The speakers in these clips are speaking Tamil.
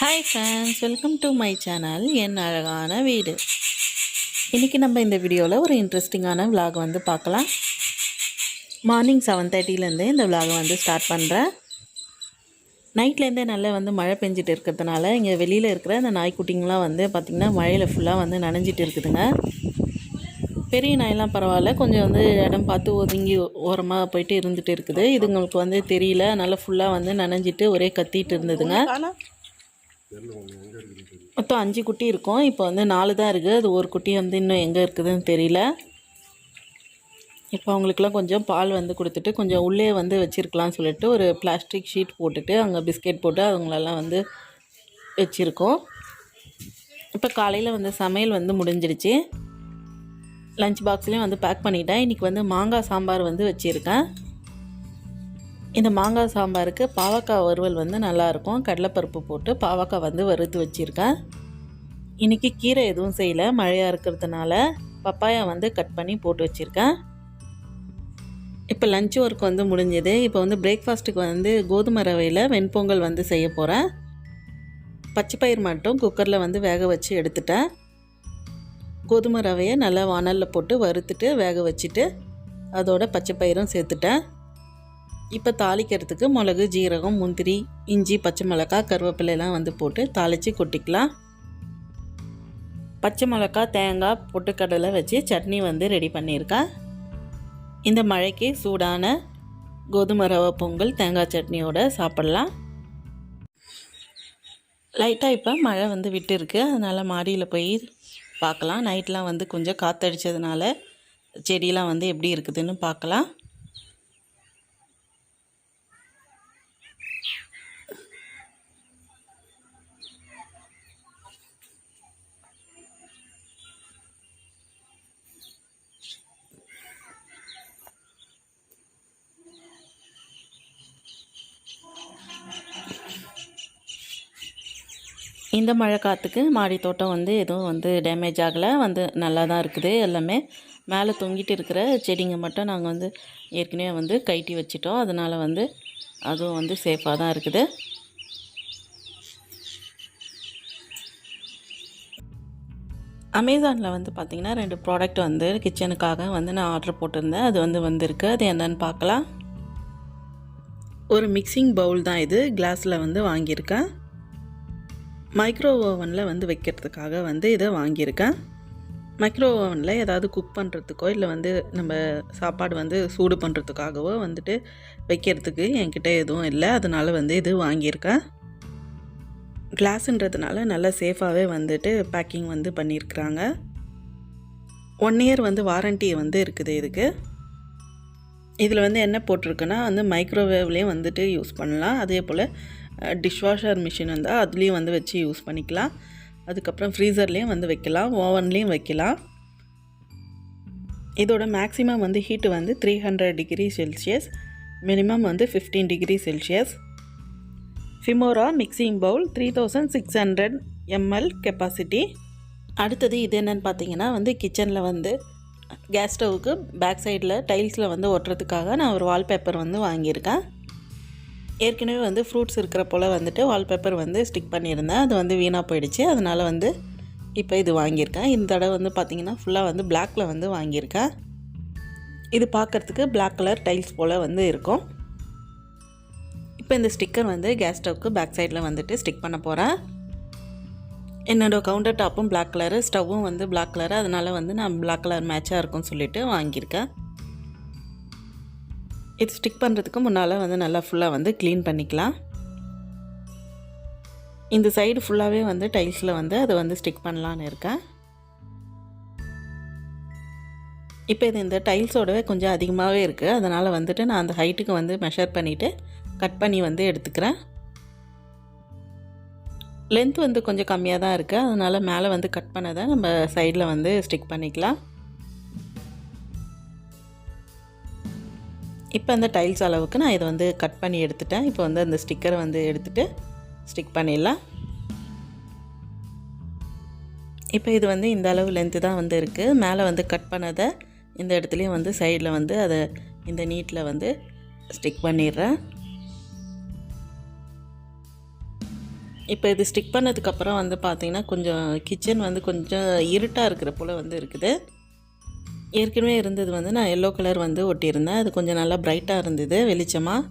Hi friends welcome to my channel என் அழகான வீடு. இன்றைக்கி நம்ம இந்த வீடியோவில் ஒரு இன்ட்ரெஸ்டிங்கான விலாக் வந்து பார்க்கலாம். மார்னிங் செவன் தேர்ட்டிலேருந்தே இந்த விலாகை வந்து ஸ்டார்ட் பண்ணுறேன் நைட்லேருந்தே நல்லா வந்து மழை பெஞ்சிட்டு இருக்கிறதுனால இங்கே வெளியில் இருக்கிற அந்த நாய்க்குட்டிங்கெலாம் வந்து பார்த்திங்கன்னா மழையில் ஃபுல்லாக வந்து நனைஞ்சிட்டு இருக்குதுங்க. பெரிய நாயெல்லாம் பரவாயில்ல கொஞ்சம் வந்து இடம் பார்த்து ஒதுங்கி ஓரமாக போயிட்டு இருந்துகிட்டு இருக்குது. இதுங்களுக்கு வந்து தெரியல நல்லா ஃபுல்லாக வந்து நனைஞ்சிட்டு ஒரே கத்திட்டு இருந்ததுங்க. மொத்தம் அஞ்சு குட்டி இருக்கும். இப்போ வந்து நாலு தான் இருக்குது அது ஒரு குட்டி வந்து இன்னும் எங்கே இருக்குதுன்னு தெரியல. இப்போ அவங்களுக்குலாம் கொஞ்சம் பால் வந்து கொடுத்துட்டு கொஞ்சம் உள்ளே வந்து வச்சுருக்கலாம்னு சொல்லிட்டு ஒரு பிளாஸ்டிக் ஷீட் போட்டுட்டு அங்கே பிஸ்கெட் போட்டு அவங்களெல்லாம் வந்து வச்சுருக்கோம். இப்போ காலையில் வந்து சமையல் வந்து முடிஞ்சிடுச்சு. லஞ்ச் பாக்ஸ்லேயும் வந்து பேக் பண்ணிட்டேன். இன்றைக்கி வந்து மாங்காய் சாம்பார் வந்து வச்சுருக்கேன். இந்த மாங்காய் சாம்பாருக்கு பாவக்காய் வறுவல் வந்து நல்லாயிருக்கும். கடலைப்பருப்பு போட்டு பாவக்காய் வந்து வறுத்து வச்சுருக்கேன். இன்றைக்கி கீரை எதுவும் செய்யலை. மழையாக இருக்கிறதுனால பப்பாயா வந்து கட் பண்ணி போட்டு வச்சுருக்கேன். இப்போ லஞ்ச் ஒர்க் வந்து முடிஞ்சது. இப்போ வந்து பிரேக்ஃபாஸ்ட்டுக்கு வந்து கோதுமை ரவையில் வெண்பொங்கல் வந்து செய்ய போகிறேன் பச்சைப்பயிர் மட்டும் குக்கரில் வந்து வேக வச்சு எடுத்துட்டேன். கோதுமை ரவையை நல்லா வானலில் போட்டு வறுத்துட்டு வேக வச்சுட்டு அதோட பச்சைப்பயிரும் சேர்த்துட்டேன். இப்போ தாளிக்கிறதுக்கு மிளகு ஜீரகம் முந்திரி இஞ்சி பச்சை மிளகாய் கருவேப்பிலையெல்லாம் வந்து போட்டு தாளித்து கொட்டிக்கலாம். பச்சை மிளகாய் தேங்காய் பொட்டுக்கடலை வச்சு சட்னி வந்து ரெடி பண்ணியிருக்கேன் இந்த மழைக்கு சூடான கோதுமை ரவை பொங்கல் தேங்காய் சட்னியோட சாப்பிட்லாம். லைட்டாக இப்போ மழை வந்து விட்டுருக்கு. அதனால் மாடியில் போய் பார்க்கலாம். நைட்லாம் வந்து கொஞ்சம் காற்றடிச்சதுனால செடியெலாம் வந்து எப்படி இருக்குதுன்னு பார்க்கலாம். இந்த மழை காற்றுக்கு மாடி தோட்டம் வந்து எதுவும் வந்து டேமேஜ் ஆகலை. வந்து நல்லா தான் இருக்குது எல்லாமே. மேலே தொங்கிட்டு இருக்கிற செடிங்க மட்டும் நாங்கள் வந்து ஏற்கனவே வந்து கைட்டி வச்சிட்டோம். அதனால் வந்து அதுவும் வந்து சேஃபாக தான் இருக்குது. அமேசானில் வந்து பார்த்திங்கன்னா ரெண்டு ப்ராடக்ட் வந்து கிச்சனுக்காக வந்து நான் ஆர்டர் போட்டிருந்தேன். அது வந்து வந்திருக்கு. அது என்னன்னு பார்க்கலாம். ஒரு மிக்சிங் பவுல் தான் இது. கிளாஸில் வந்து வாங்கியிருக்கேன். மைக்ரோ ஓவனில் வந்து வைக்கிறதுக்காக வந்து இதை வாங்கியிருக்கேன். மைக்ரோ ஓவனில் ஏதாவது குக் பண்ணுறதுக்கோ இல்லை வந்து நம்ம சாப்பாடு வந்து சூடு பண்ணுறதுக்காகவோ வந்துட்டு வைக்கிறதுக்கு என்கிட்ட எதுவும் இல்லை. அதனால் வந்து இது வாங்கியிருக்கேன். கிளாஸுன்றதுனால நல்லா சேஃபாகவே வந்துட்டு பேக்கிங் வந்து பண்ணியிருக்கிறாங்க. ஒன் இயர் வந்து வாரண்ட்டி வந்து இருக்குது இதுக்கு. இதில் வந்து என்ன போட்டிருக்குன்னா வந்து மைக்ரோவேவ்லேயும் வந்துட்டு யூஸ் பண்ணலாம். அதே போல் டிஷ்வாஷர் மிஷின் இருந்தால் அதுலேயும் வந்து வச்சு யூஸ் பண்ணிக்கலாம். அதுக்கப்புறம் ஃப்ரீசர்லேயும் வந்து வைக்கலாம் ஓவன்லேயும் வைக்கலாம். இதோட மேக்ஸிமம் வந்து ஹீட்டு வந்து three hundred degree Celsius minimum வந்து fifteen degree Celsius ஃபிமோரா mixing bowl three thousand six hundred ml capacity அடுத்தது இது என்னென்னு பார்த்தீங்கன்னா வந்து கிச்சனில் வந்து கேஸ் ஸ்டவ்வுக்கு பேக் சைடில் டைல்ஸில் வந்து ஒட்டுறதுக்காக நான் ஒரு வால்பேப்பர் வந்து வாங்கியிருக்கேன். ஏற்கனவே வந்து ஃப்ரூட்ஸ் இருக்கிற போல் வந்துட்டு வால்பேப்பர் வந்து ஸ்டிக் பண்ணியிருந்தேன். அது வந்து வீணாக போயிடுச்சு. அதனால் வந்து இப்போ இது வாங்கியிருக்கேன். இந்த தடவை வந்து பார்த்திங்கன்னா ஃபுல்லாக வந்து பிளாக்கில் வந்து வாங்கியிருக்கேன். இது பார்க்குறதுக்கு பிளாக் கலர் டைல்ஸ் போல் வந்து இருக்கும். இப்போ இந்த ஸ்டிக்கர் வந்து கேஸ் ஸ்டவ்க்கு பேக் சைடில் வந்துட்டு ஸ்டிக் பண்ண போகிறேன் என்னோடய கவுண்டர் டாப்பும் பிளாக் கலரு ஸ்டவ்வும் வந்து பிளாக் கலரு அதனால் வந்து நான் பிளாக் கலர் மேட்சாக இருக்கும்னு சொல்லிவிட்டு வாங்கியிருக்கேன். இது ஸ்டிக் பண்ணுறதுக்கு முன்னால் வந்து நல்லா ஃபுல்லாக வந்து க்ளீன் பண்ணிக்கலாம். இந்த சைடு ஃபுல்லாகவே வந்து டைல்ஸில் வந்து அதை வந்து ஸ்டிக் பண்ணலான்னு இருக்கேன். இப்போ இது இந்த டைல்ஸோடவே கொஞ்சம் அதிகமாகவே இருக்குது அதனால் வந்துட்டு நான் அந்த ஹைட்டுக்கு வந்து மெஷர் பண்ணிவிட்டு கட் பண்ணி வந்து எடுத்துக்கிறேன். லென்த் வந்து கொஞ்சம் கம்மியாக தான் இருக்குது அதனால் மேலே வந்து கட் பண்ணதை நம்ம சைடில் வந்து ஸ்டிக் பண்ணிக்கலாம். இப்போ அந்த டைல்ஸ் அளவுக்கு நான் இதை வந்து கட் பண்ணி எடுத்துட்டேன். இப்போ வந்து அந்த ஸ்டிக்கரை வந்து எடுத்துகிட்டு ஸ்டிக் பண்ணிடலாம். இப்போ இது வந்து இந்த அளவு லென்த்து தான் வந்து இருக்குது மேலே வந்து கட் பண்ணதை இந்த இடத்துலையும் வந்து சைடில் வந்து அதை இந்த நீட்டில் வந்து ஸ்டிக் பண்ணிடுறேன். இப்போ இது ஸ்டிக் பண்ணதுக்கப்புறம் வந்து பார்த்திங்கன்னா கொஞ்சம் கிச்சன் வந்து கொஞ்சம் இருட்டாக இருக்கிற போல் வந்து இருக்குது. ஏற்கனவே இருந்தது வந்து நான் எல்லோ கலர் வந்து ஒட்டியிருந்தேன். அது கொஞ்சம் நல்லா பிரைட்டாக இருந்தது வெளிச்சமாக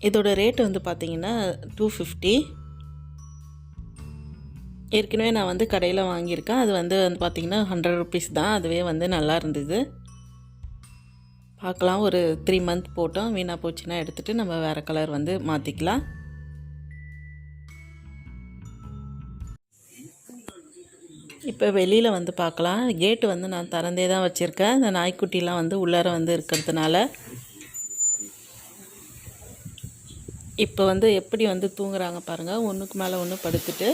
இதோட ரேட் வந்து பார்த்திங்கன்னா டூ ஃபிஃப்டி ஏற்கனவே நான் வந்து கடையில் வாங்கியிருக்கேன். அது வந்து வந்து பார்த்திங்கன்னா ஹண்ட்ரட் ருபீஸ் தான். அதுவே வந்து நல்லா இருந்தது. பார்க்கலாம் ஒரு த்ரீ மந்த் போட்டோம். வீணாக போச்சுன்னா எடுத்துகிட்டு நம்ம வேறு கலர் வந்து மாற்றிக்கலாம் இப்போ வெளியில் வந்து பார்க்கலாம் கேட்டு வந்து நான் திறந்தே தான் வச்சுருக்கேன். இந்த நாய்க்குட்டிலாம் வந்து உள்ளார வந்து இருக்கிறதுனால. இப்போ வந்து எப்படி வந்து தூங்குறாங்க பாருங்கள் ஒன்றுக்கு மேலே ஒன்று படுத்துட்டு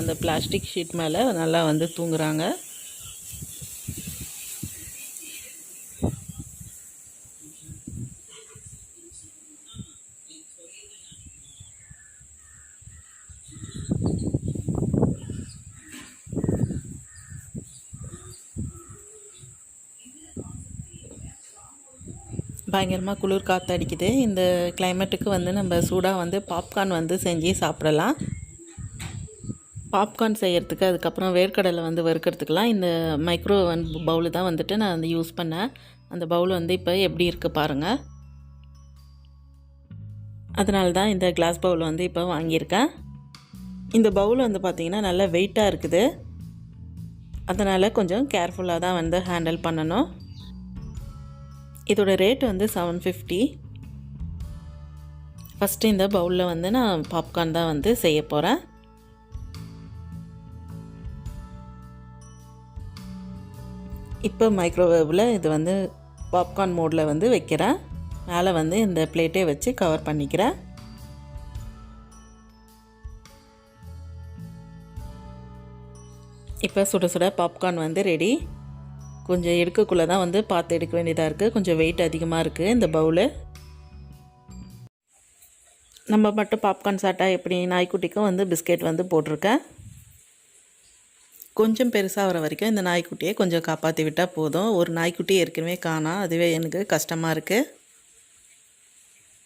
அந்த பிளாஸ்டிக் ஷீட் மேலே நல்லா வந்து தூங்குறாங்க. பயங்கரமாக குளிர் காற்று அடிக்குது. இந்த கிளைமேட்டுக்கு வந்து நம்ம சூடாக வந்து பாப்கார்ன் வந்து செஞ்சு சாப்பிடலாம். பாப்கார்ன் செய்கிறதுக்கு அதுக்கப்புறம் வேர்க்கடலை வந்து வறுக்கிறதுக்கெலாம் இந்த மைக்ரோ பவுலு தான் வந்துட்டு நான் வந்து யூஸ் பண்ணேன். அந்த பவுல் வந்து இப்போ எப்படி இருக்குது பாருங்கள் அதனால தான் இந்த கிளாஸ் பவுல் வந்து இப்போ வாங்கியிருக்கேன். இந்த பவுல் வந்து பார்த்திங்கன்னா நல்லா வெயிட்டாக இருக்குது. அதனால் கொஞ்சம் கேர்ஃபுல்லாக தான் வந்து ஹேண்டில் பண்ணணும். இதோட ரேட் வந்து செவன் ஃபிஃப்டி ஃபஸ்ட்டு இந்த பவுலில் வந்து நான் பாப்கார்ன் தான் வந்து செய்ய போகிறேன் இப்போ மைக்ரோவேவில் இது வந்து பாப்கார்ன் மோடில் வந்து வைக்கிறேன். மேலே வந்து இந்த பிளேட்டே வச்சு கவர் பண்ணிக்கிறேன். இப்போ சுட சுட பாப்கார்ன் வந்து ரெடி கொஞ்சம் எடுக்கக்குள்ளே தான் வந்து பார்த்து எடுக்க வேண்டியதாக இருக்குது கொஞ்சம் வெயிட் அதிகமாக இருக்குது இந்த பவுலு நம்ம மட்டும் பாப்கார்ன் சாப்பிட்டா எப்படி நாய்க்குட்டிக்கும் வந்து பிஸ்கெட் வந்து போட்டிருக்கேன். கொஞ்சம் பெருசாக வர வரைக்கும் இந்த நாய்க்குட்டியை கொஞ்சம் காப்பாற்றி விட்டால் போதும். ஒரு நாய்க்குட்டி ஏற்கனவே காணாம் அதுவே எனக்கு கஷ்டமாக இருக்குது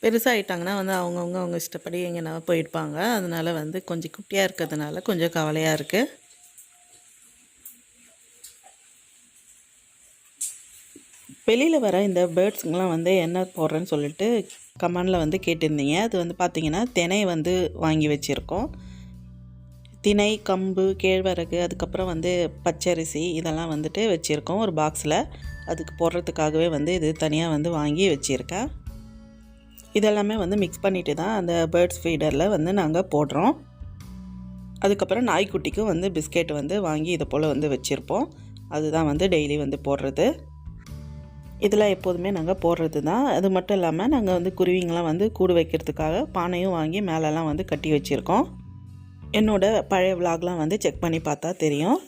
பெருசாகிட்டாங்கன்னா வந்து அவங்கவுங்க அவங்க இஷ்டப்படி எங்கேனா போயிருப்பாங்க. அதனால் வந்து கொஞ்சம் குட்டியாக இருக்கிறதுனால கொஞ்சம் கவலையாக இருக்குது வெளியில் வர இந்த பேர்ட்ஸுங்கெலாம் வந்து என்ன போடுறேன்னு சொல்லிட்டு கமெண்டில் வந்து கேட்டிருந்தீங்க. அது வந்து பார்த்திங்கன்னா தினை வந்து வாங்கி வச்சுருக்கோம். தினை கம்பு கேழ்வரகு அதுக்கப்புறம் வந்து பச்சரிசி இதெல்லாம் வந்துட்டு வச்சுருக்கோம் ஒரு பாக்ஸில். அதுக்கு போடுறதுக்காகவே வந்து இது தனியாக வந்து வாங்கி வச்சுருக்கேன். இதெல்லாமே வந்து மிக்ஸ் பண்ணிவிட்டு தான் அந்த பேர்ட்ஸ் ஃபீடரில் வந்து நாங்கள் போடுறோம். அதுக்கப்புறம் நாய்க்குட்டிக்கும் வந்து பிஸ்கெட் வந்து வாங்கி இதை போல் வந்து வச்சுருப்போம். அதுதான் வந்து டெய்லி வந்து போடுறது. இதெல்லாம் எப்போதுமே நாங்கள் போடுறது தான். அது மட்டும் இல்லாமல் நாங்கள் வந்து குருவிங்கெலாம் வந்து கூடு வைக்கிறதுக்காக பானையும் வாங்கி மேலெலாம் வந்து கட்டி வச்சுருக்கோம். என்னோடய பழைய விலாக்லாம் வந்து செக் பண்ணி பார்த்தா தெரியும்.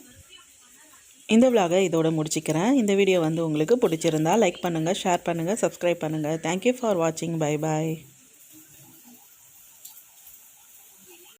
இந்த விலாகை இதோட முடிச்சுக்கிறேன். இந்த வீடியோ வந்து உங்களுக்கு பிடிச்சிருந்தா லைக் பண்ணுங்கள் ஷேர் பண்ணுங்கள் சப்ஸ்கிரைப் பண்ணுங்கள் தேங்க்யூ ஃபார் வாட்சிங் பை பாய்